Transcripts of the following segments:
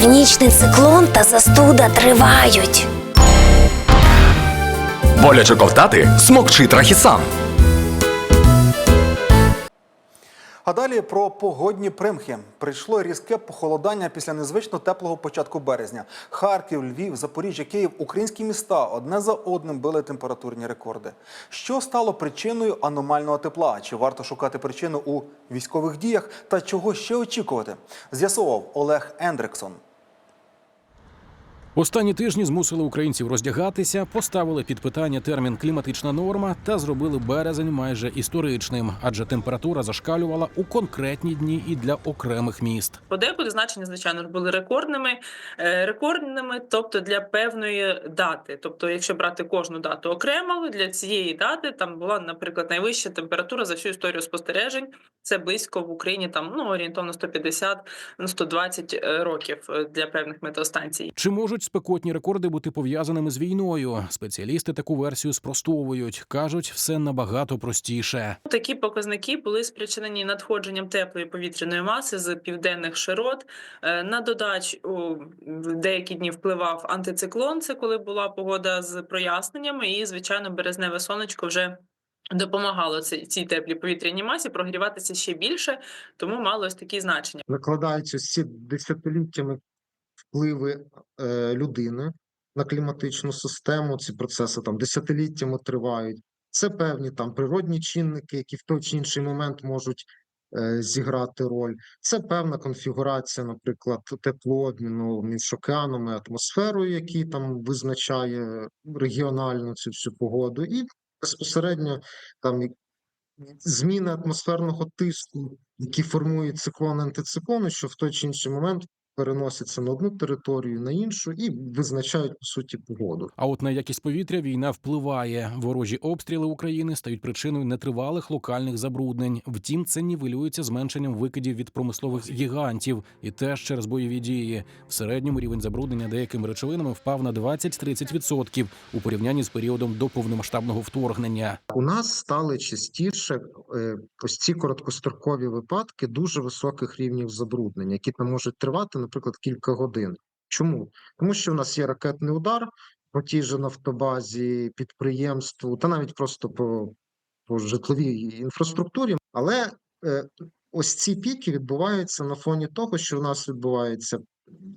Північний циклон та застуда тривають. Боляче ковтати смокчи трахісан. А далі про погодні примхи. Прийшло різке похолодання після незвично теплого початку березня. Харків, Львів, Запоріжжя, Київ, українські міста одне за одним били температурні рекорди. Що стало причиною аномального тепла? Чи варто шукати причину у військових діях? Та чого ще очікувати? З'ясував Олег Ендриксон. Останні тижні змусили українців роздягатися, поставили під питання термін кліматична норма та зробили березень майже історичним, адже температура зашкалювала у конкретні дні і для окремих міст. Подекуди значення, звичайно ж, були рекордними, е, рекордними, тобто для певної дати. Тобто, якщо брати кожну дату окремо, для цієї дати там була, наприклад, найвища температура за всю історію спостережень. Це близько в Україні там ну орієнтовно 150-120 е, років е, для певних метеостанцій. Чи можуть спекотні рекорди бути пов'язаними з війною? Спеціалісти таку версію спростовують, кажуть, все набагато простіше. Такі показники були спричинені надходженням теплої повітряної маси з південних широт. Е, На додач у в деякі дні впливав антициклон. Це коли була погода з проясненнями, і звичайно, березневе сонечко вже. Допомагало цій цій теплій повітряній масі прогріватися ще більше, тому мало ось такі значення. накладаються ці десятиліттями впливи е, людини на кліматичну систему. Ці процеси там десятиліттями тривають. Це певні там природні чинники, які в той чи інший момент можуть е, зіграти роль. Це певна конфігурація, наприклад, теплообміну між океаном і атмосферою, який там визначає регіональну цю всю погоду, і безпосередньо там зміни атмосферного тиску, які формують циклон антициклони, що в той чи інший момент переносяться на одну територію, на іншу і визначають по суті погоду. А от на якість повітря війна впливає. Ворожі обстріли України стають причиною нетривалих локальних забруднень. Втім, це нівелюється зменшенням викидів від промислових гігантів і теж через бойові дії. В середньому рівень забруднення деякими речовинами впав на 20-30% у порівнянні з періодом до повномасштабного вторгнення. У нас стали частіше е, ось ці короткострокові випадки дуже високих рівнів забруднення, які там можуть тривати, наприклад, кілька годин. Чому? Тому що в нас є ракетний удар по тій же нафтобазі, підприємству, та навіть просто по, по житловій інфраструктурі. Але е, ось ці піки відбуваються на фоні того, що в нас відбувається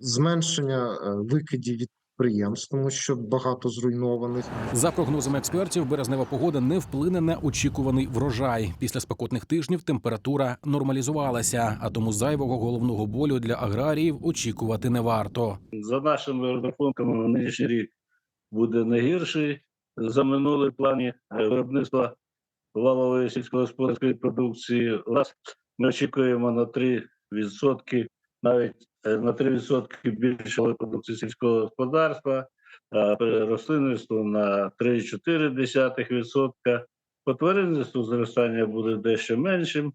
зменшення е, викидів від підприємств, тому що багато зруйнованих. За прогнозами експертів, березнева погода не вплине на очікуваний врожай. Після спекотних тижнів температура нормалізувалася, а тому зайвого головного болю для аграріїв очікувати не варто. За нашими розрахунками, нинішній рік буде не гірший за минулий плані е, виробництва валової сільськогосподарської продукції. Нас ми очікуємо на 3%, навіть на 3% більше продукції сільського господарства, рослинництву на 3,4%. По тваринництву зростання буде дещо меншим,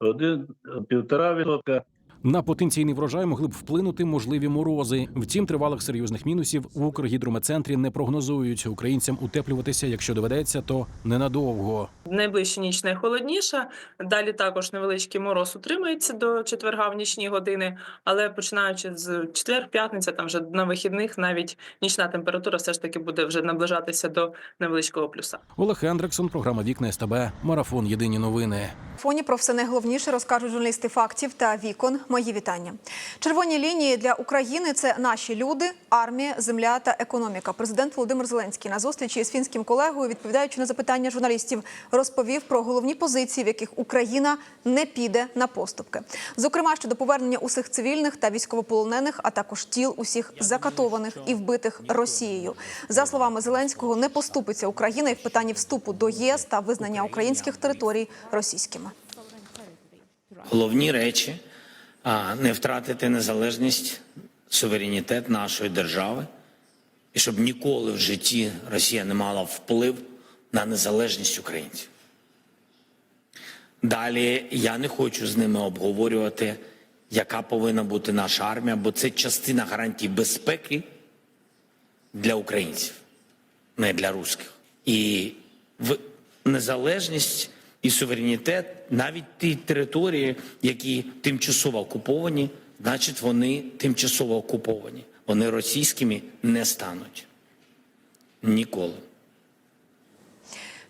1-1,5%. На потенційний врожай могли б вплинути можливі морози. Втім, тривалих серйозних мінусів в Укргідрометцентрі не прогнозують. Українцям утеплюватися, якщо доведеться, то ненадовго. Найближча ніч найхолодніша. Далі також невеличкий мороз утримується до четверга в нічні години, але починаючи з четвер, п'ятниця, там вже на вихідних навіть нічна температура все ж таки буде вже наближатися до невеличкого плюса. Олег Хендриксон, програма Вікна СТБ, марафон. Єдині новини. Фоні про все найголовніше розкажуть журналісти фактів та вікон. Мої вітання. Червоні лінії для України це наші люди, армія, земля та економіка. Президент Володимир Зеленський на зустрічі з фінським колегою, відповідаючи на запитання журналістів, розповів про головні позиції, в яких Україна не піде на поступки. Зокрема, щодо повернення усіх цивільних та військовополонених, а також тіл усіх закатованих і вбитих Росією. За словами Зеленського, не поступиться Україна і в питанні вступу до ЄС та визнання українських територій російськими. головні речі не втратити незалежність, суверенітет нашої держави, і щоб ніколи в житті Росія не мала вплив на незалежність українців. Далі я не хочу з ними обговорювати, яка повинна бути наша армія, бо це частина гарантій безпеки для українців, не для русських. І в незалежність і суверенітет, навіть ті території, які тимчасово окуповані, значить вони тимчасово окуповані. Вони російськими не стануть. Ніколи.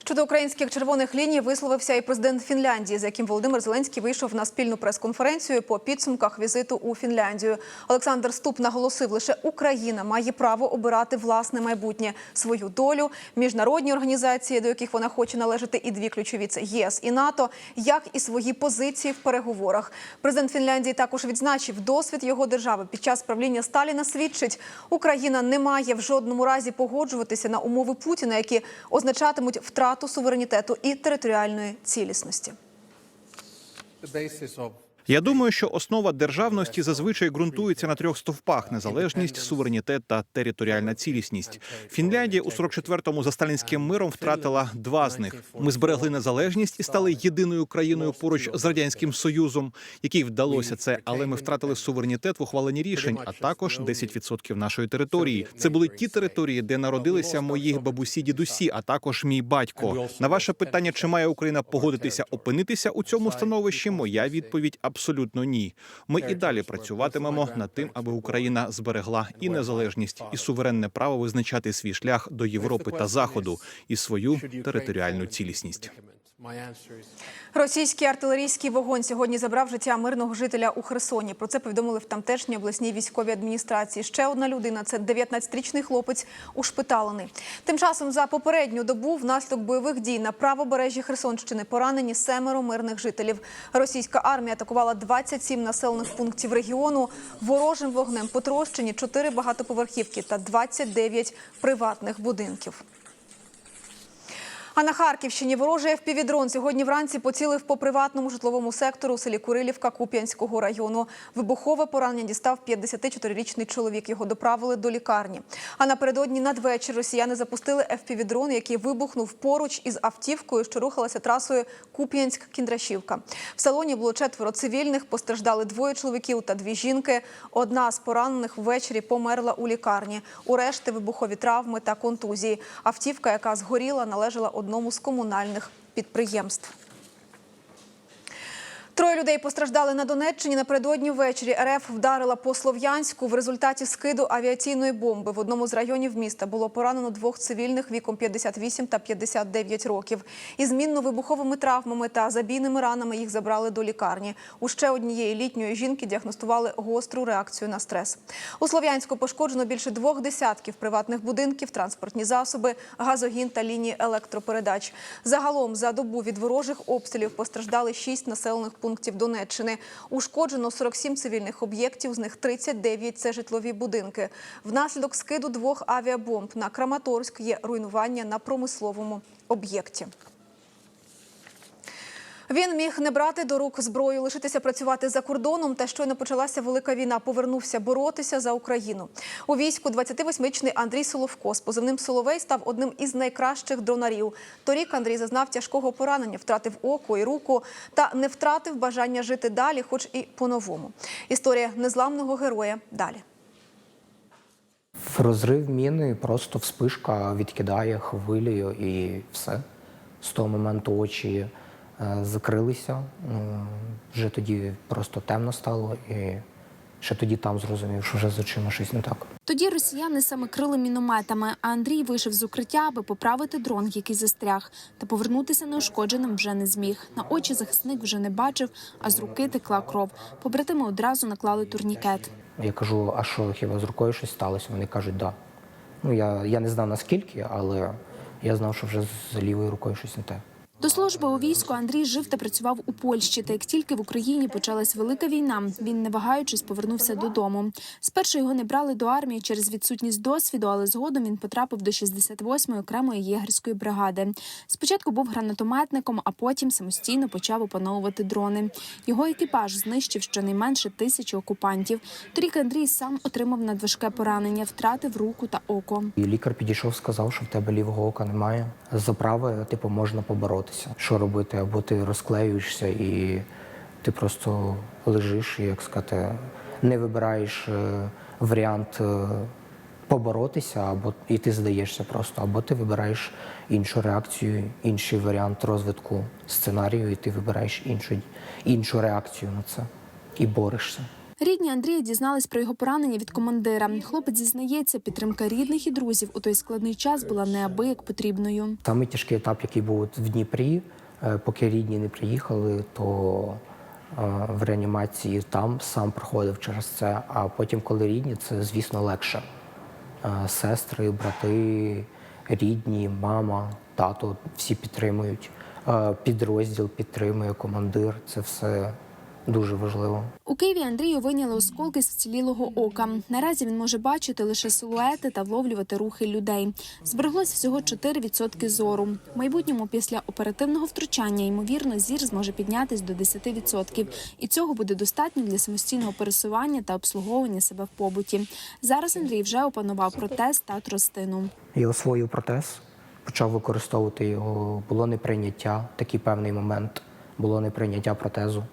Щодо українських червоних ліній висловився і президент Фінляндії, з яким Володимир Зеленський вийшов на спільну прес-конференцію по підсумках візиту у Фінляндію. Олександр Ступ наголосив, лише Україна має право обирати власне майбутнє, свою долю, міжнародні організації, до яких вона хоче належати, і дві ключові це ЄС і НАТО, як і свої позиції в переговорах. Президент Фінляндії також відзначив, досвід його держави під час правління Сталіна свідчить, Україна не має в жодному разі погоджуватися на умови Путіна, які означатимуть втрату суверенітету і територіальної цілісності. Я думаю, що основа державності зазвичай ґрунтується на трьох стовпах: незалежність, суверенітет та територіальна цілісність. Фінляндія у 44-му за сталінським миром втратила два з них. Ми зберегли незалежність і стали єдиною країною поруч з радянським союзом, якій вдалося це, але ми втратили суверенітет в ухваленні рішень, а також 10% нашої території. Це були ті території, де народилися мої бабусі, дідусі, а також мій батько. На ваше питання, чи має Україна погодитися опинитися у цьому становищі? Моя відповідь абсолютно ні. Ми і далі працюватимемо над тим, аби Україна зберегла і незалежність, і суверенне право визначати свій шлях до Європи та Заходу і свою територіальну цілісність. Російський артилерійський вогонь сьогодні забрав життя мирного жителя у Херсоні. Про це повідомили в тамтешній обласній військовій адміністрації. Ще одна людина це 19-річний хлопець, ушпиталений. Тим часом за попередню добу внаслідок бойових дій на правобережжі Херсонщини поранені семеро мирних жителів. Російська армія атакувала 27 населених пунктів регіону. Ворожим вогнем потрощені 4 багатоповерхівки та 29 приватних будинків. А на Харківщині ворожий ФПВ-дрон сьогодні вранці поцілив по приватному житловому сектору у селі Курилівка Куп'янського району. Вибухове поранення дістав 54-річний чоловік. Його доправили до лікарні. А напередодні надвечір росіяни запустили ФПВ-дрон, який вибухнув поруч із автівкою, що рухалася трасою Куп'янськ-Кіндрашівка. В салоні було четверо цивільних. Постраждали двоє чоловіків та дві жінки. Одна з поранених ввечері померла у лікарні. У решти вибухові травми та контузії. Автівка, яка згоріла, належала одному з комунальних підприємств. Троє людей постраждали на Донеччині. Напередодні ввечері РФ вдарила по Слов'янську. В результаті скиду авіаційної бомби в одному з районів міста було поранено двох цивільних віком 58 та 59 років. Із мінно-вибуховими травмами та забійними ранами їх забрали до лікарні. У ще однієї літньої жінки діагностували гостру реакцію на стрес. У Слов'янську пошкоджено більше двох десятків приватних будинків, транспортні засоби, газогін та лінії електропередач. Загалом за добу від ворожих обстрілів постраждали шість населених пунктів Донеччини. Ушкоджено 47 цивільних об'єктів, з них 39 – це житлові будинки. Внаслідок скиду двох авіабомб на Краматорськ є руйнування на промисловому об'єкті. Він міг не брати до рук зброю, лишитися працювати за кордоном. Та щойно почалася велика війна. Повернувся боротися за Україну. У війську 28-річний Андрій Соловко з позивним Соловей став одним із найкращих дронарів. Торік Андрій зазнав тяжкого поранення, втратив око і руку та не втратив бажання жити далі, хоч і по-новому. Історія незламного героя далі. Розрив міни просто вспишка відкидає хвилею і все. З того моменту очі закрилися. Вже тоді просто темно стало, і ще тоді там зрозумів, що вже з очима щось не так. Тоді росіяни саме крили мінометами, а Андрій вийшов з укриття, аби поправити дрон, який застряг, та повернутися неушкодженим вже не зміг. На очі захисник вже не бачив, а з руки текла кров. Побратими одразу наклали турнікет. Я кажу, а що хіба з рукою щось сталося? Вони кажуть, да. Ну я, я не знав наскільки, але я знав, що вже з лівою рукою щось не те. До служби у війську Андрій жив та працював у Польщі. Та як тільки в Україні почалась велика війна, він не вагаючись повернувся додому. Спершу його не брали до армії через відсутність досвіду, але згодом він потрапив до 68-ї окремої єгерської бригади. Спочатку був гранатометником, а потім самостійно почав опановувати дрони. Його екіпаж знищив щонайменше тисячу окупантів. Торік Андрій сам отримав надважке поранення, втратив руку та око. Лікар підійшов, сказав, що в тебе лівого ока немає. За праве, типу, можна поборотися. Що робити? Або ти розклеюєшся і ти просто лежиш, і, як сказати, не вибираєш е, варіант е, поборотися, або і ти здаєшся просто, або ти вибираєш іншу реакцію, інший варіант розвитку сценарію, і ти вибираєш іншу, іншу реакцію на це і борешся. Рідні Андрія дізнались про його поранення від командира. Хлопець зізнається, підтримка рідних і друзів у той складний час була неабияк потрібною. Самий тяжкий етап, який був в Дніпрі, е, поки рідні не приїхали, то е, в реанімації там сам проходив через це. А потім, коли рідні, це звісно легше. Е, Сестри, брати, рідні, мама, тато всі підтримують. Підрозділ підтримує, командир. Це все дуже важливо. У Києві Андрію виняли осколки з вцілілого ока. Наразі він може бачити лише силуети та вловлювати рухи людей. Збереглось всього 4% зору. В майбутньому після оперативного втручання ймовірно зір зможе піднятись до 10%. І цього буде достатньо для самостійного пересування та обслуговування себе в побуті. Зараз Андрій вже опанував протез та тростину. Я освоїв протез, почав використовувати його. Було неприйняття, такий певний момент було неприйняття протезу.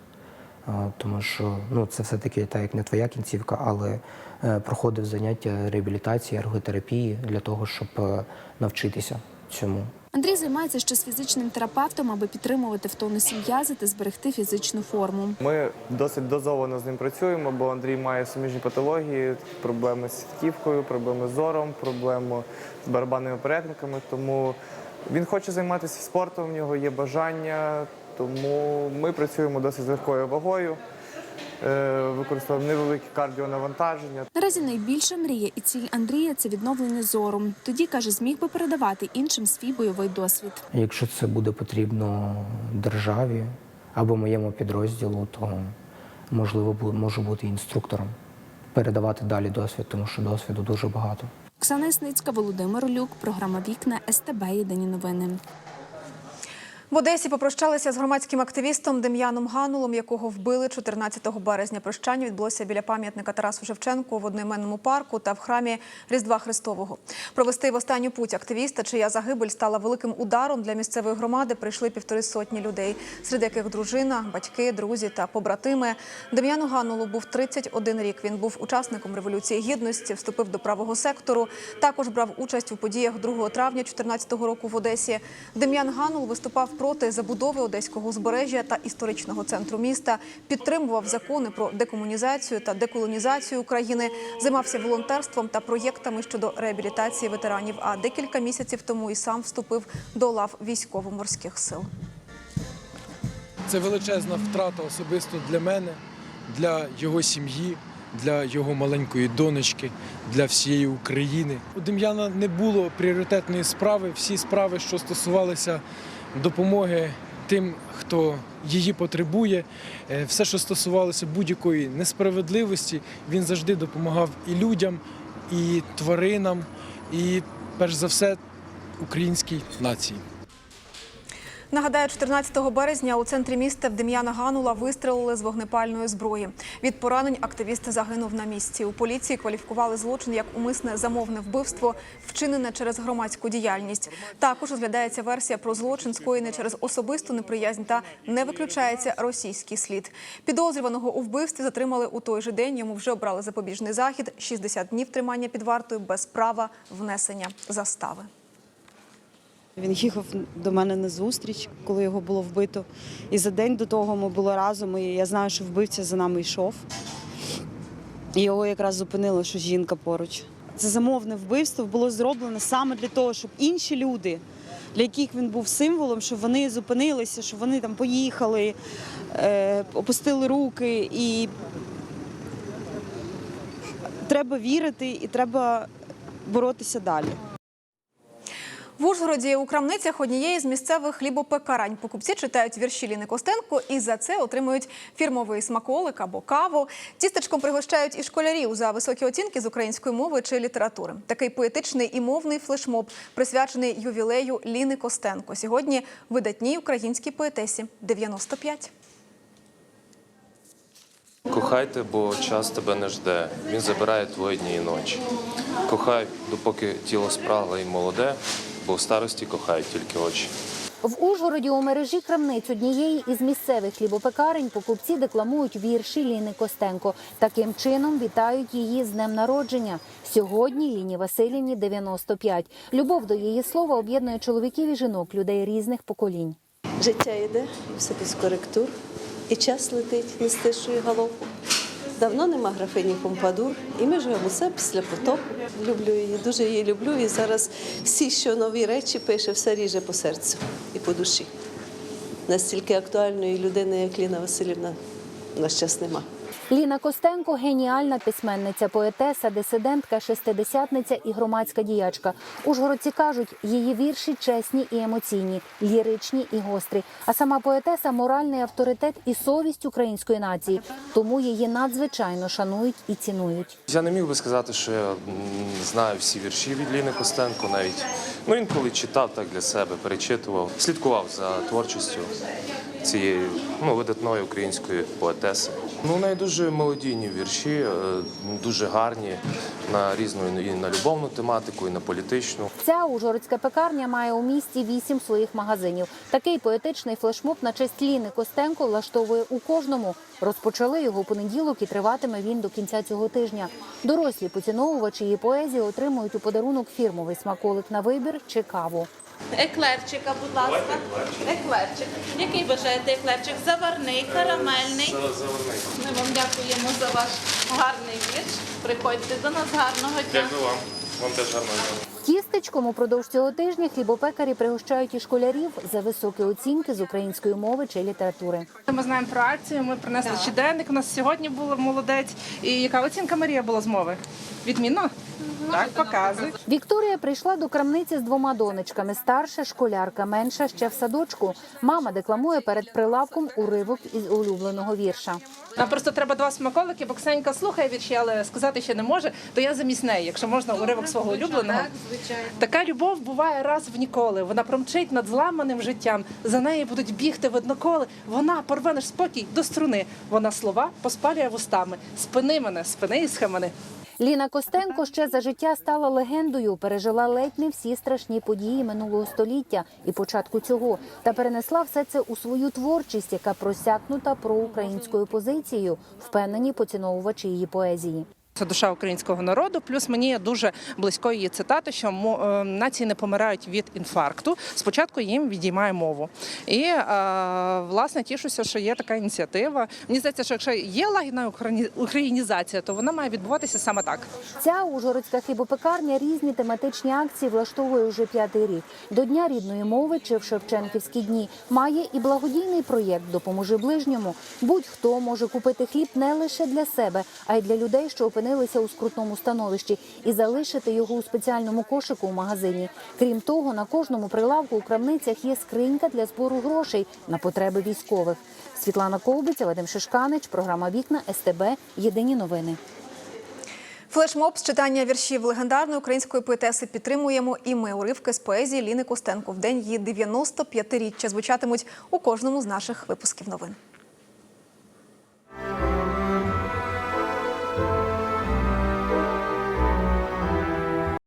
Тому що ну, це все-таки так як не твоя кінцівка, але е, проходив заняття реабілітації, ерготерапії для того, щоб е, навчитися цьому. Андрій займається ще з фізичним терапевтом, аби підтримувати в тонусі м'язи та зберегти фізичну форму. Ми досить дозовано з ним працюємо, бо Андрій має суміжні патології, проблеми з сітківкою, проблеми з зором, проблеми з барабанними перетинками. Тому він хоче займатися спортом, в нього є бажання, тому ми працюємо досить з легкою вагою, е, використовуємо невеликі кардіонавантаження. Наразі найбільша мрія і ціль Андрія це відновлення зору. Тоді каже, зміг би передавати іншим свій бойовий досвід. Якщо це буде потрібно державі або моєму підрозділу, то можливо можу бути інструктором, передавати далі досвід, тому що досвіду дуже багато. Оксана Ясницька, Володимир Люк, програма Вікна СТБ. Єдині новини. В Одесі попрощалися з громадським активістом Дем'яном Ганулом, якого вбили 14 березня. Прощання відбулося біля пам'ятника Тарасу Шевченку в одноіменному парку та в храмі Різдва Христового. Провести в останню путь активіста, чия загибель стала великим ударом для місцевої громади, прийшли півтори сотні людей, серед яких дружина, батьки, друзі та побратими. Дем'яну Ганулу був 31 рік. Він був учасником революції гідності, вступив до правого сектору. Також брав участь у подіях 2 травня 2014 року в Одесі. Дем'ян Ганул виступав проти забудови одеського узбережжя та історичного центру міста, підтримував закони про декомунізацію та деколонізацію України, займався волонтерством та проєктами щодо реабілітації ветеранів. А декілька місяців тому і сам вступив до лав військово-морських сил. Це величезна втрата особисто для мене, для його сім'ї, для його маленької донечки, для всієї України. У Дем'яна не було пріоритетної справи. Всі справи, що стосувалися допомоги тим, хто її потребує, е, все, що стосувалося будь-якої несправедливості, він завжди допомагав і людям, і тваринам, і перш за все українській нації. Нагадаю, 14 березня у центрі міста в Дем'яна Ганула вистрелили з вогнепальної зброї. Від поранень активіст загинув на місці. У поліції кваліфікували злочин як умисне замовне вбивство, вчинене через громадську діяльність. Також розглядається версія про злочин, скоєний через особисту неприязнь та не виключається російський слід. Підозрюваного у вбивстві затримали у той же день. Йому вже обрали запобіжний захід 60 днів тримання під вартою без права внесення застави. Він їхав до мене на зустріч, коли його було вбито. І за день до того ми були разом, і я знаю, що вбивця за нами йшов. Його якраз зупинило, що жінка поруч. Це замовне вбивство було зроблено саме для того, щоб інші люди, для яких він був символом, щоб вони зупинилися, щоб вони там поїхали, е, опустили руки. І треба вірити, і треба боротися далі. В Ужгороді у крамницях однієї з місцевих хлібопекарень покупці читають вірші Ліни Костенко і за це отримують фірмовий смаколик або каву. Тістечком пригощають і школярів за високі оцінки з української мови чи літератури. Такий поетичний і мовний флешмоб присвячений ювілею Ліни Костенко. Сьогодні видатній українській поетесі 95. Кохайте, бо час тебе не жде. Він забирає твої дні і ночі. Кохай, допоки тіло спрагле і молоде, бо в старості кохають тільки очі. В Ужгороді у мережі крамниць однієї із місцевих хлібопекарень покупці декламують вірші Ліни Костенко. Таким чином вітають її з днем народження. Сьогодні Ліні Васильівні 95. Любов до її слова об'єднує чоловіків і жінок, людей різних поколінь. Життя йде все без коректур, і час летить нестишою галопом. Давно нема графині Помпадур, і ми живемо все після потопу. Люблю її, дуже її люблю. І зараз всі, що нові речі пише, все ріже по серцю і по душі. Настільки актуальної людини, як Ліна Васильівна, у нас час нема. Ліна Костенко геніальна письменниця, поетеса, дисидентка, шестидесятниця і громадська діячка. Ужгородці кажуть, її вірші чесні і емоційні, ліричні і гострі. А сама поетеса моральний авторитет і совість української нації. Тому її надзвичайно шанують і цінують. Я не міг би сказати, що я знаю всі вірші від Ліни Костенко навіть. Ну, інколи читав так для себе, перечитував, слідкував за творчістю цієї ну, видатної української поетеси. Ну, у неї дуже мелодійні вірші, е, дуже гарні на різну і на любовну тематику, і на політичну. Ця ужгородська пекарня має у місті вісім своїх магазинів. Такий поетичний флешмоб на честь Ліни Костенко влаштовує у кожному. Розпочали його понеділок і триватиме він до кінця цього тижня. Дорослі поціновувачі її поезії отримують у подарунок фірмовий смаколик на вибір чи каву. Еклерчика, будь ласка. Еклерчик. Який бажаєте еклерчик? Заварний, карамельний. Ми вам дякуємо за ваш гарний вірш. Приходьте до нас гарного дня. Дякую вам. Вам теж гарного дня. Тістечком упродовж цього тижня хлібопекарі пригощають і школярів за високі оцінки з української мови чи літератури. Ми знаємо про акцію. Ми принесли щоденник. У нас сьогодні був молодець. І яка оцінка Марія була з мови? Відмінно? Так, показуй. Вікторія прийшла до крамниці з двома донечками. Старша школярка, менша ще в садочку. Мама декламує перед прилавком уривок із улюбленого вірша. Нам просто треба два смаколики, бо Ксенька слухає вірші, але сказати ще не може. То я замість неї, якщо можна, уривок свого улюбленого. Така любов буває раз в ніколи. Вона промчить над зламаним життям. За нею будуть бігти видноколи. Вона порве наш спокій до струни. Вона слова поспалює вустами. Спини мене, спини і схемани. Ліна Костенко ще за життя стала легендою, пережила ледь не всі страшні події минулого століття і початку цього, та перенесла все це у свою творчість, яка просякнута проукраїнською позицією, впевнені поціновувачі її поезії. Це душа українського народу. Плюс мені є дуже близько її цитати, що е, нації не помирають від інфаркту. Спочатку їм відіймає мову. І е, власне тішуся, що є така ініціатива. Мені здається, що якщо є лагідна українізація, то вона має відбуватися саме так. Ця ужгородська хлібопекарня різні тематичні акції влаштовує вже п'ятий рік. До Дня рідної мови чи в Шевченківські дні має і благодійний проєкт Допоможи ближньому. Будь-хто може купити хліб не лише для себе, а й для людей, що опинилися у скрутному становищі, і залишити його у спеціальному кошику у магазині. Крім того, на кожному прилавку у крамницях є скринька для збору грошей на потреби військових. Світлана Ковбиця, Вадим Шишканич, програма Вікна СТБ. Єдині новини. Флешмоб з читання віршів легендарної української поетеси підтримуємо і ми уривки з поезії Ліни Костенко в день її 95-річчя звучатимуть у кожному з наших випусків новин.